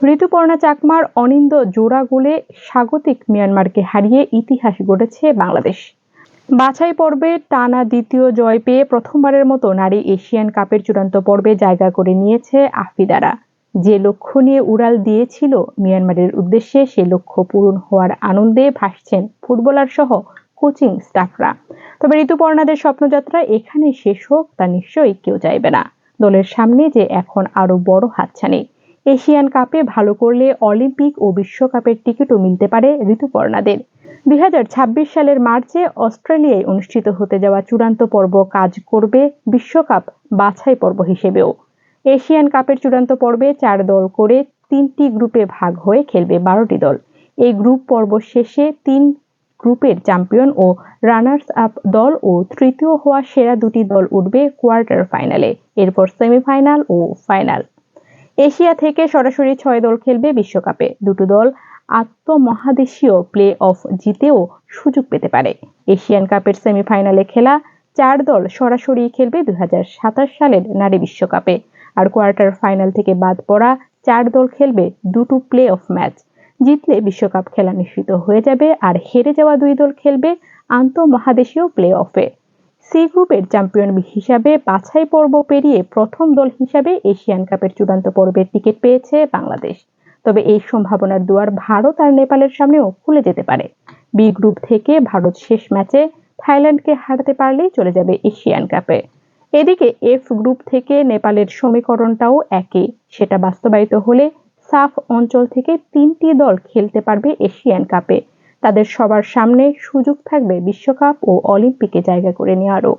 ঋতুপর্ণা চাকমার অনিন্দ জোড়া গোলে স্বাগতিক মিয়ানমারকে হারিয়ে ইতিহাস গড়েছে বাংলাদেশ। বাছাই পর্বে টানা দ্বিতীয় জয় পেয়ে প্রথমবারের মতো নারী এশিয়ান কাপের চূড়ান্ত পর্বে জায়গা করে নিয়েছে আফিদারা যে লক্ষ্য নিয়ে উড়াল দিয়েছিল মিয়ানমারের উদ্দেশ্যে, সে লক্ষ্য পূরণ হওয়ার আনন্দে ভাসছেন ফুটবলার সহ কোচিং স্টাফরা। তবে ঋতুপর্ণাদের স্বপ্নযাত্রা এখানে শেষ হোক, তা নিশ্চয়ই কেউ চাইবে না। দলের সামনে যে এখন আরও বড় হাতছানি। এশিয়ান কাপে ভালো করলে অলিম্পিক ও বিশ্বকাপের টিকিটও মিলতে পারে ঋতুপর্ণাদের। দুই হাজার ছাব্বিশ সালের মার্চে অস্ট্রেলিয়ায় অনুষ্ঠিত হতে যাওয়া চূড়ান্ত পর্ব কাজ করবে বিশ্বকাপ বাছাই পর্ব হিসেবেও। এশিয়ান কাপের চূড়ান্ত পর্বে চার দল করে তিনটি গ্রুপে ভাগ হয়ে খেলবে বারোটি দল। এই গ্রুপ পর্ব শেষে তিন গ্রুপের চ্যাম্পিয়ন ও রানার্স আপ দল ও তৃতীয় হওয়া সেরা দুটি দল উঠবে কোয়ার্টার ফাইনালে, এরপর সেমিফাইনাল ও ফাইনাল। এশিয়া থেকে সরাসরি ছয় দল খেলবে বিশ্বকাপে। দুটো দল আত্মমহাদেশীয় প্লে অফ জিতেও সুযোগ পেতে পারে। এশিয়ান কাপের সেমিফাইনালে খেলা চার দল সরাসরি খেলবে দুই হাজার সাতাশ সালের নারী বিশ্বকাপে। আর কোয়ার্টার ফাইনাল থেকে বাদ পড়া চার দল খেলবে দুটো প্লে অফ ম্যাচ। জিতলে বিশ্বকাপ খেলা নিশ্চিত হয়ে যাবে, আর হেরে যাওয়া দুই দল খেলবে আন্তঃমহাদেশীয় প্লে অফে সি গ্রুপের চ্যাম্পিয়ন হিসাবে বাছাই পর্ব পেরিয়ে প্রথম দল হিসাবে এশিয়ান কাপের চূড়ান্ত পর্বের টিকিট পেয়েছে বাংলাদেশ। তবে এই সম্ভাবনার দুয়ার ভারত আর নেপালের সামনেও খুলে যেতে পারে। বি গ্রুপ থেকে ভারত শেষ ম্যাচে থাইল্যান্ডকে হারাতে পারলেই চলে যাবে এশিয়ান কাপে। এদিকে এফ গ্রুপ থেকে নেপালের সমীকরণটাও একই। সেটা বাস্তবায়িত হলে সাফ অঞ্চল থেকে তিনটি দল খেলতে পারবে এশিয়ান কাপে। তাদের সবার সামনে সুযোগ থাকবে বিশ্বকাপ ও অলিম্পিকে জায়গা করে নেওয়ারও।